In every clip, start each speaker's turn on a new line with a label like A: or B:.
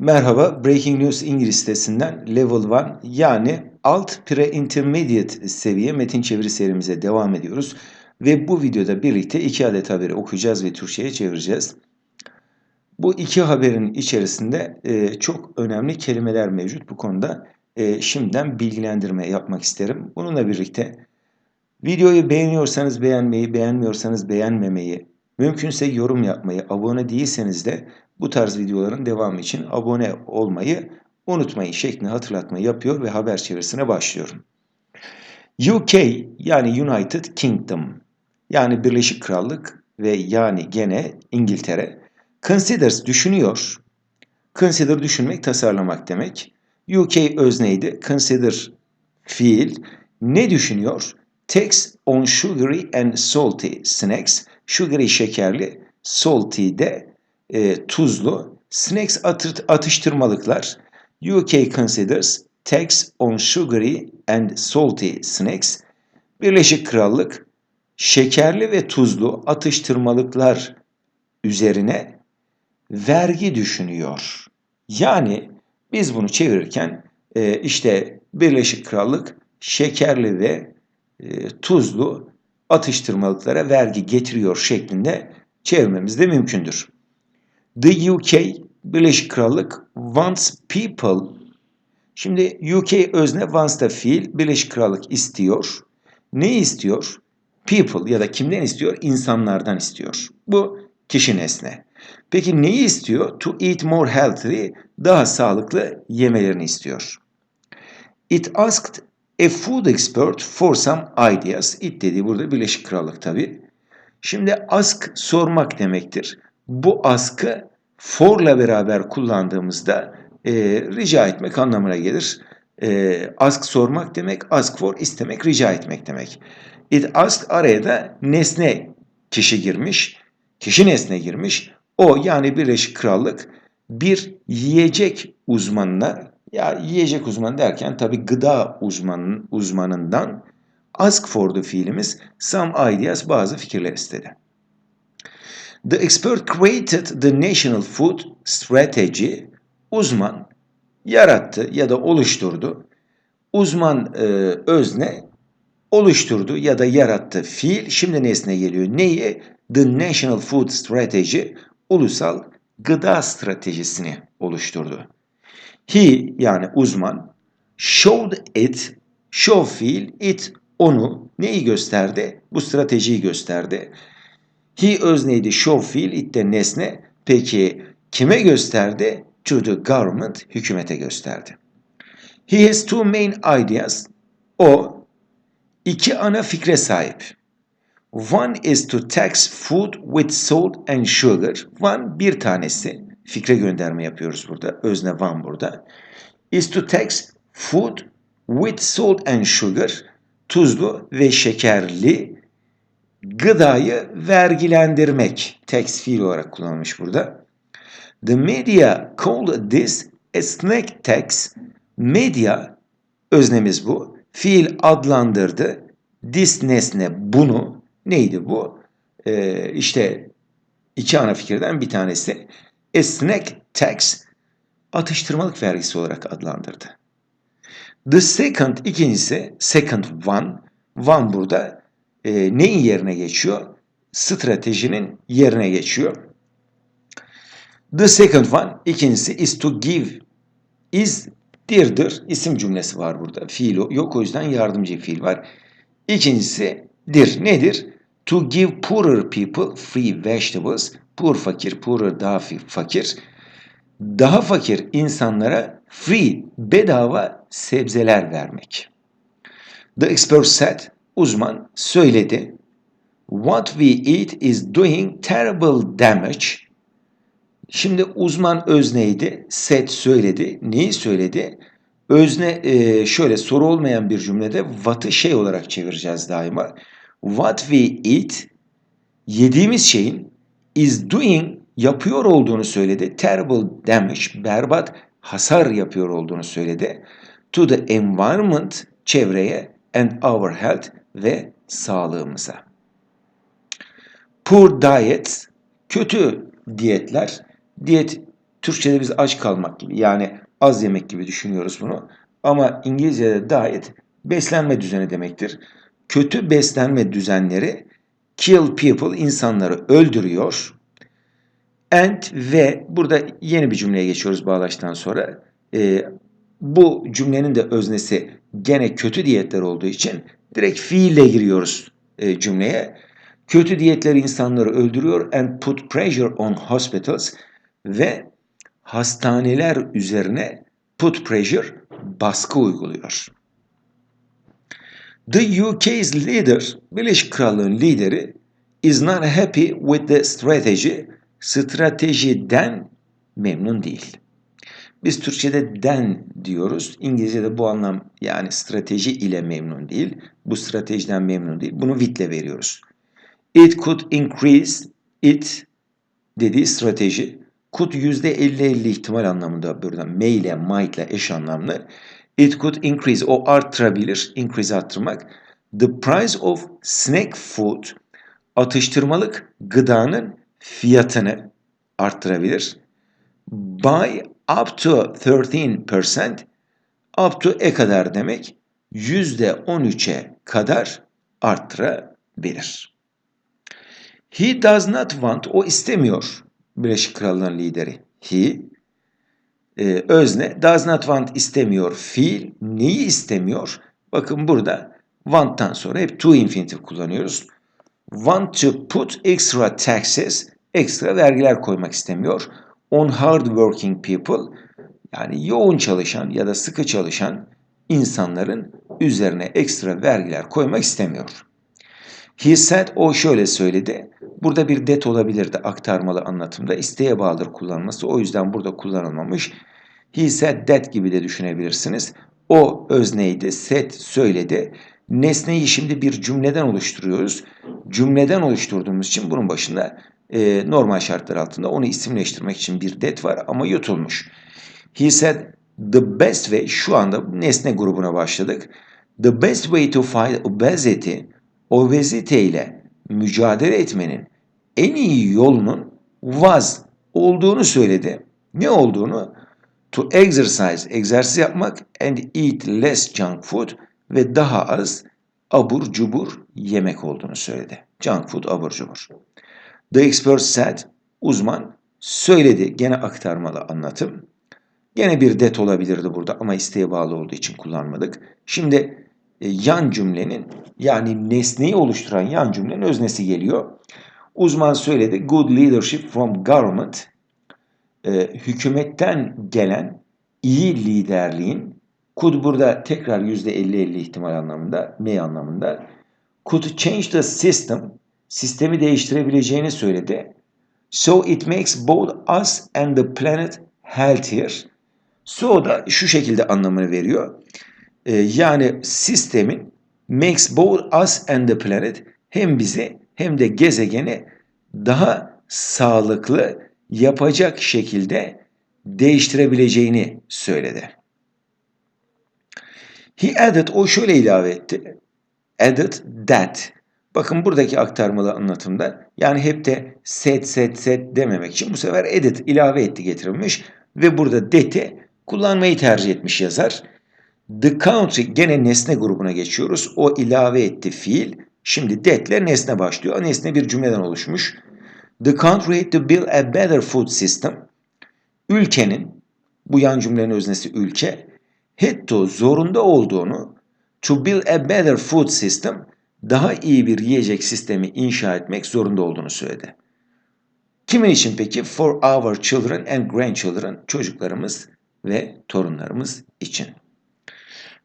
A: Merhaba, Breaking News İngiliz sitesinden Level 1 yani alt pre-intermediate seviye metin çeviri serimize devam ediyoruz. Ve bu videoda birlikte iki adet haberi okuyacağız ve Türkçe'ye çevireceğiz. Bu iki haberin içerisinde e, çok önemli kelimeler mevcut. Bu konuda e, şimdiden bilgilendirme yapmak isterim. Bununla birlikte videoyu beğeniyorsanız beğenmeyi, beğenmiyorsanız beğenmemeyi, mümkünse yorum yapmayı, abone değilseniz de bu tarz videoların devamı için abone olmayı unutmayın şeklinde hatırlatma yapıyor ve haber çevirisine başlıyorum. UK yani United Kingdom yani Birleşik Krallık ve yani gene İngiltere considers düşünüyor. Consider düşünmek, tasarlamak demek. UK özneydi. Consider fiil. Ne düşünüyor? Tax on sugary and salty snacks. Sugary şekerli, salty de e, tuzlu. Snacks atır, atıştırmalıklar. UK considers tax on sugary and salty snacks. Birleşik Krallık şekerli ve tuzlu atıştırmalıklar üzerine vergi düşünüyor. Yani biz bunu çevirirken e, işte Birleşik Krallık şekerli ve e, tuzlu atıştırmalıklara vergi getiriyor şeklinde çevirmemiz de mümkündür. The UK, Birleşik Krallık wants people. Şimdi UK özne wants da fiil, Birleşik Krallık istiyor. Ne istiyor? People ya da kimden istiyor? İnsanlardan istiyor. Bu kişi nesne. Peki neyi istiyor? To eat more healthy, daha sağlıklı yemelerini istiyor. It asked a food expert for some ideas. It dediği burada Birleşik Krallık tabi. Şimdi ask sormak demektir. Bu askı for'la beraber kullandığımızda e, rica etmek anlamına gelir. E, ask sormak demek, ask for istemek, rica etmek demek. It ask araya da nesne kişi girmiş, kişi nesne girmiş. O yani Birleşik Krallık bir yiyecek uzmanına ya yiyecek uzmanı derken tabi gıda uzmanın, uzmanından ask for'du fiilimiz some ideas bazı fikirler istedi. The expert created the national food strategy. Uzman yarattı ya da oluşturdu. Uzman e, özne oluşturdu ya da yarattı fiil. Şimdi nesne geliyor. Neyi? The National Food Strategy ulusal gıda stratejisini oluşturdu. He yani uzman showed it show fiil it onu neyi gösterdi? Bu stratejiyi gösterdi. He özneydi show fiil it de nesne. Peki kime gösterdi? To the government hükümete gösterdi. He has two main ideas. O iki ana fikre sahip. One is to tax food with salt and sugar. One bir tanesi. Fikre gönderme yapıyoruz burada. Özne one burada. Is to tax food with salt and sugar. Tuzlu ve şekerli gıdayı vergilendirmek. Tax fiil olarak kullanılmış burada. The media called this a snack tax. Medya, öznemiz bu. Fiil adlandırdı. This nesne bunu. Neydi bu? Ee, işte iki ana fikirden bir tanesi. A snack tax atıştırmalık vergisi olarak adlandırdı. The second ikincisi second one. One burada e, neyin yerine geçiyor? Stratejinin yerine geçiyor. The second one ikincisi is to give is dirdir. isim cümlesi var burada. Fiil yok o yüzden yardımcı fiil var. İkincisi dir. Nedir? To give poorer people free vegetables. Poor fakir, poorer daha fakir. Daha fakir insanlara free, bedava sebzeler vermek. The expert said, uzman söyledi. What we eat is doing terrible damage. Şimdi uzman özneydi, set söyledi. Neyi söyledi? Özne e, şöyle soru olmayan bir cümlede what'ı şey olarak çevireceğiz daima. What we eat yediğimiz şeyin is doing yapıyor olduğunu söyledi. Terrible damage, berbat hasar yapıyor olduğunu söyledi. To the environment, çevreye and our health ve sağlığımıza. Poor diet, kötü diyetler, diyet Türkçe'de biz aç kalmak gibi yani az yemek gibi düşünüyoruz bunu. Ama İngilizce'de diet beslenme düzeni demektir. Kötü beslenme düzenleri kill people insanları öldürüyor. And ve burada yeni bir cümleye geçiyoruz bağlaştan sonra. Ee, bu cümlenin de öznesi gene kötü diyetler olduğu için direkt fiille giriyoruz e, cümleye. Kötü diyetler insanları öldürüyor and put pressure on hospitals ve hastaneler üzerine put pressure baskı uyguluyor. The UK's leader, Birleşik Krallığın lideri is not happy with the strategy, stratejiden memnun değil. Biz Türkçe'de den diyoruz. İngilizce'de bu anlam yani strateji ile memnun değil. Bu stratejiden memnun değil. Bunu with'le veriyoruz. It could increase it dediği strateji. Could %50-50 ihtimal anlamında burada may ile might ile eş anlamlı. It could increase o arttırabilir. Increase arttırmak. The price of snack food atıştırmalık gıdanın fiyatını arttırabilir. By up to 13% up to e kadar demek %13'e kadar arttırabilir. He does not want, o istemiyor Birleşik Krallığın lideri. He, e, özne, does not want istemiyor. Fiil, neyi istemiyor? Bakın burada want'tan sonra hep to infinitive kullanıyoruz. Want to put extra taxes, ekstra vergiler koymak istemiyor. On hard working people, yani yoğun çalışan ya da sıkı çalışan insanların üzerine ekstra vergiler koymak istemiyor. He said, o şöyle söyledi. Burada bir det olabilirdi aktarmalı anlatımda. İsteğe bağlıdır kullanması. O yüzden burada kullanılmamış. He said that gibi de düşünebilirsiniz. O özneydi, said söyledi. Nesneyi şimdi bir cümleden oluşturuyoruz. Cümleden oluşturduğumuz için bunun başında e, normal şartlar altında onu isimleştirmek için bir that var ama yutulmuş. He said the best way şu anda nesne grubuna başladık. The best way to fight obesity obezite ile mücadele etmenin en iyi yolunun was olduğunu söyledi. Ne olduğunu? To exercise, egzersiz yapmak and eat less junk food ve daha az abur cubur yemek olduğunu söyledi. Junk food, abur cubur. The expert said, uzman söyledi. Gene aktarmalı anlatım. Gene bir det olabilirdi burada ama isteğe bağlı olduğu için kullanmadık. Şimdi e, yan cümlenin yani nesneyi oluşturan yan cümlenin öznesi geliyor. Uzman söyledi. Good leadership from government e, hükümetten gelen iyi liderliğin could burada tekrar %50-50 ihtimal anlamında, may anlamında could change the system sistemi değiştirebileceğini söyledi. So it makes both us and the planet healthier. So da şu şekilde anlamını veriyor. Ee, yani sistemin makes both us and the planet hem bizi hem de gezegeni daha sağlıklı yapacak şekilde değiştirebileceğini söyledi. He added, o şöyle ilave etti. Added that. Bakın buradaki aktarmalı anlatımda yani hep de set set set dememek için bu sefer edit ilave etti getirilmiş ve burada that'i kullanmayı tercih etmiş yazar. The country gene nesne grubuna geçiyoruz. O ilave etti fiil. Şimdi that'le nesne başlıyor. Nesne bir cümleden oluşmuş. The country had to build a better food system. Ülkenin, bu yan cümlenin öznesi ülke, had to zorunda olduğunu to build a better food system daha iyi bir yiyecek sistemi inşa etmek zorunda olduğunu söyledi. Kimin için peki? For our children and grandchildren, çocuklarımız ve torunlarımız için.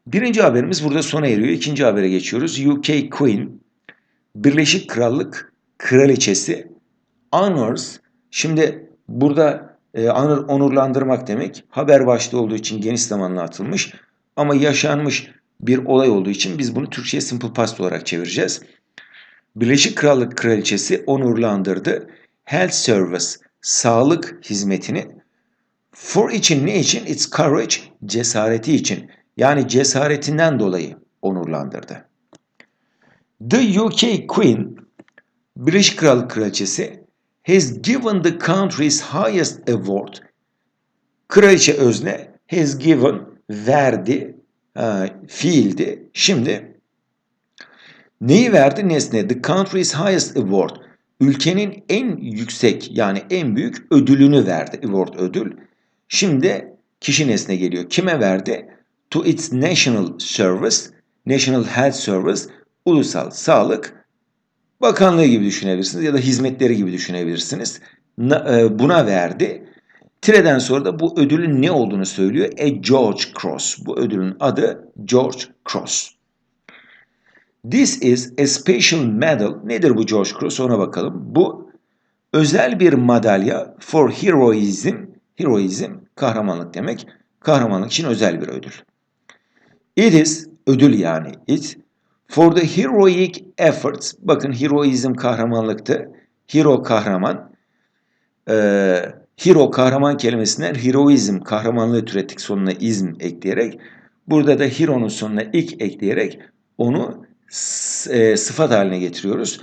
A: Birinci haberimiz burada sona eriyor. İkinci habere geçiyoruz. UK Queen, Birleşik Krallık Kraliçesi honors. Şimdi burada e, honor, onurlandırmak demek. Haber başlığı olduğu için geniş zamanla atılmış. Ama yaşanmış bir olay olduğu için biz bunu Türkçe'ye simple past olarak çevireceğiz. Birleşik Krallık Kraliçesi onurlandırdı. Health Service, sağlık hizmetini. For için ne için? Its courage, cesareti için. Yani cesaretinden dolayı onurlandırdı. The UK Queen, Birleşik Krallık Kraliçesi has given the country's highest award, Kraliçe özne has given verdi ha, fiildi. Şimdi neyi verdi? Nesne. The country's highest award. Ülkenin en yüksek yani en büyük ödülünü verdi. Award ödül. Şimdi kişi nesne geliyor. Kime verdi? To its national service, national health service, ulusal sağlık bakanlığı gibi düşünebilirsiniz ya da hizmetleri gibi düşünebilirsiniz. e, Buna verdi. Tireden sonra da bu ödülün ne olduğunu söylüyor. A George Cross. Bu ödülün adı George Cross. This is a special medal. Nedir bu George Cross ona bakalım. Bu özel bir madalya for heroism. Heroism kahramanlık demek. Kahramanlık için özel bir ödül. It is ödül yani it for the heroic efforts. Bakın heroism kahramanlıktı. Hero kahraman. Ee, hero kahraman kelimesinden heroizm kahramanlığı türettik sonuna izm ekleyerek. Burada da hero'nun sonuna ilk ekleyerek onu e, sıfat haline getiriyoruz.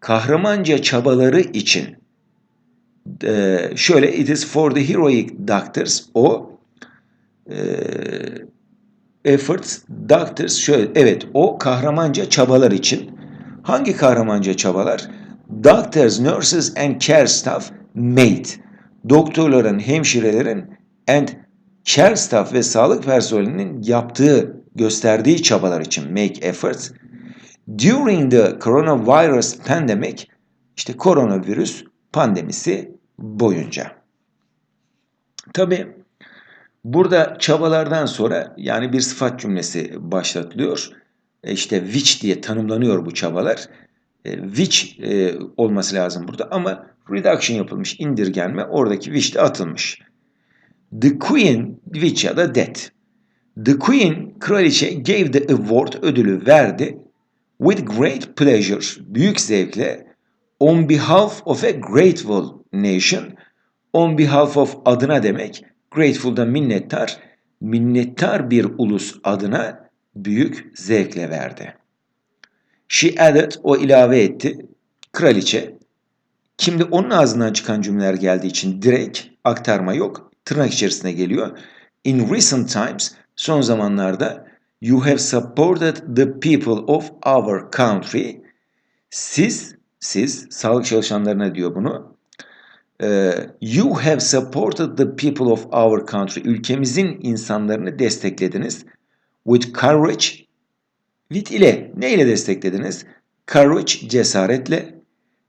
A: Kahramanca çabaları için e, şöyle it is for the heroic doctors o e, efforts doctors şöyle evet o kahramanca çabalar için hangi kahramanca çabalar doctors nurses and care staff made doktorların hemşirelerin and care staff ve sağlık personelinin yaptığı gösterdiği çabalar için make efforts During the coronavirus pandemic, işte koronavirüs pandemisi boyunca. Tabi burada çabalardan sonra yani bir sıfat cümlesi başlatılıyor. E işte which diye tanımlanıyor bu çabalar. E, which e, olması lazım burada ama reduction yapılmış, indirgenme oradaki which atılmış. The Queen, which ya da that. The Queen, kraliçe gave the award, ödülü verdi with great pleasure, büyük zevkle on behalf of a grateful nation, on behalf of adına demek, grateful da minnettar, minnettar bir ulus adına büyük zevkle verdi. She added, o ilave etti, kraliçe. Şimdi onun ağzından çıkan cümleler geldiği için direkt aktarma yok, tırnak içerisine geliyor. In recent times, son zamanlarda You have supported the people of our country. Siz, siz, sağlık çalışanlarına diyor bunu. Uh, you have supported the people of our country. Ülkemizin insanlarını desteklediniz. With courage, with ile, ne ile desteklediniz? Courage, cesaretle,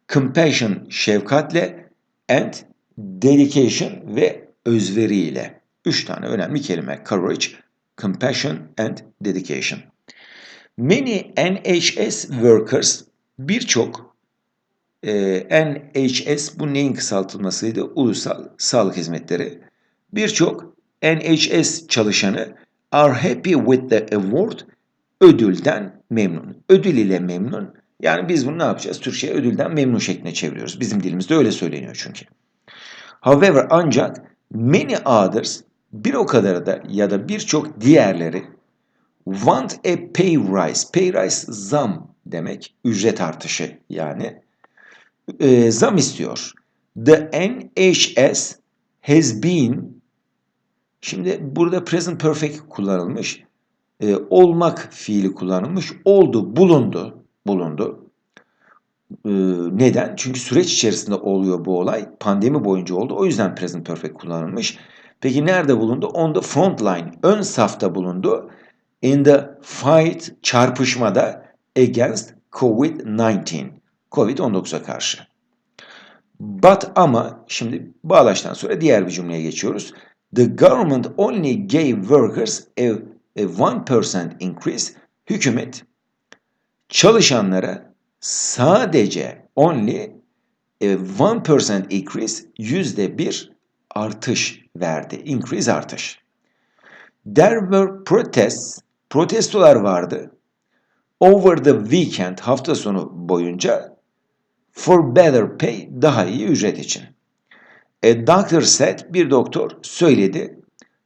A: compassion, şefkatle, and dedication ve özveriyle. Üç tane önemli kelime. Courage, compassion and dedication. Many NHS workers birçok e, NHS bu neyin kısaltılmasıydı? Ulusal Sağlık Hizmetleri. Birçok NHS çalışanı are happy with the award ödülden memnun. Ödül ile memnun. Yani biz bunu ne yapacağız? Türkçe ödülden memnun şeklinde çeviriyoruz. Bizim dilimizde öyle söyleniyor çünkü. However ancak many others bir o kadarı da ya da birçok diğerleri want a pay rise. Pay rise zam demek. Ücret artışı yani. E, zam istiyor. The NHS has been Şimdi burada present perfect kullanılmış. E, olmak fiili kullanılmış. Oldu, bulundu. Bulundu. E, neden? Çünkü süreç içerisinde oluyor bu olay. Pandemi boyunca oldu. O yüzden present perfect kullanılmış. Peki nerede bulundu? On the front line, ön safta bulundu. In the fight, çarpışmada against COVID-19, COVID-19'a karşı. But ama, şimdi bağlaştan sonra diğer bir cümleye geçiyoruz. The government only gave workers a, a 1% increase. Hükümet çalışanlara sadece only a 1% increase yüzde bir artış verdi. Increase artış. There were protests, protestolar vardı. Over the weekend, hafta sonu boyunca for better pay, daha iyi ücret için. A doctor said, bir doktor söyledi.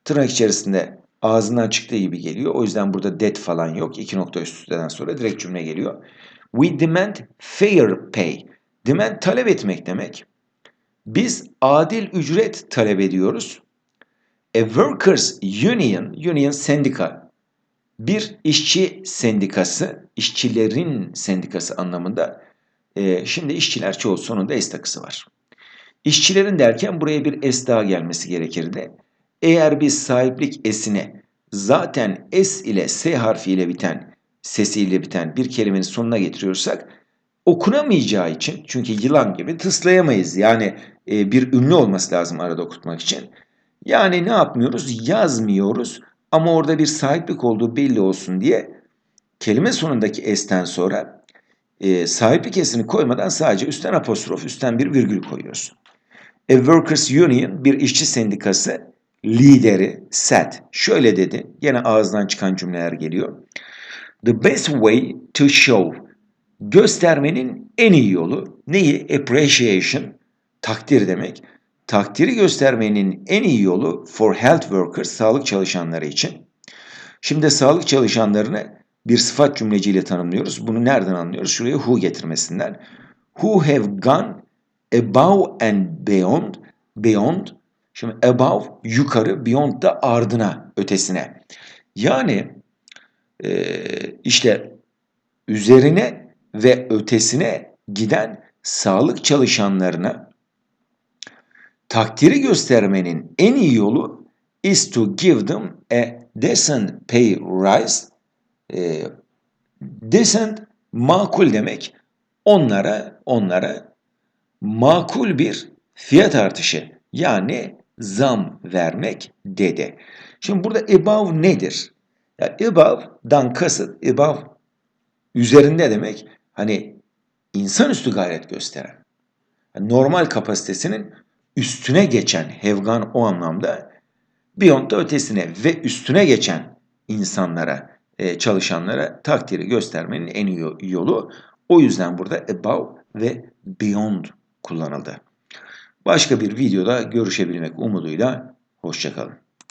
A: Tırnak içerisinde ağzından çıktığı gibi geliyor. O yüzden burada that falan yok. İki nokta üst üsteden sonra direkt cümle geliyor. We demand fair pay. Demand talep etmek demek. Biz adil ücret talep ediyoruz. A workers union, union sendika, bir işçi sendikası, işçilerin sendikası anlamında. Ee, şimdi işçiler çoğu sonunda S takısı var. İşçilerin derken buraya bir S daha gelmesi gerekirdi. Eğer biz sahiplik S'ine zaten S ile S harfiyle biten, sesiyle biten bir kelimenin sonuna getiriyorsak okunamayacağı için çünkü yılan gibi tıslayamayız. Yani e, bir ünlü olması lazım arada okutmak için. Yani ne yapmıyoruz? Yazmıyoruz ama orada bir sahiplik olduğu belli olsun diye kelime sonundaki S'ten sonra e, sahiplik S'ini koymadan sadece üstten apostrof, üstten bir virgül koyuyoruz. A Workers Union bir işçi sendikası lideri said şöyle dedi. Yine ağızdan çıkan cümleler geliyor. The best way to show göstermenin en iyi yolu neyi? Appreciation takdir demek. Takdiri göstermenin en iyi yolu for health workers sağlık çalışanları için. Şimdi sağlık çalışanlarını bir sıfat cümleciyle tanımlıyoruz. Bunu nereden anlıyoruz? Şuraya who getirmesinden. Who have gone above and beyond. Beyond. Şimdi above yukarı, beyond da ardına, ötesine. Yani e, işte üzerine ve ötesine giden sağlık çalışanlarına takdiri göstermenin en iyi yolu is to give them a decent pay rise. E, decent makul demek. Onlara onlara makul bir fiyat artışı yani zam vermek dedi. Şimdi burada above nedir? Yani above'dan kasıt above üzerinde demek hani insanüstü gayret gösteren. Yani normal kapasitesinin üstüne geçen Hevgan o anlamda Beyond ötesine ve üstüne geçen insanlara, e, çalışanlara takdiri göstermenin en iyi yolu. O yüzden burada above ve beyond kullanıldı. Başka bir videoda görüşebilmek umuduyla hoşçakalın.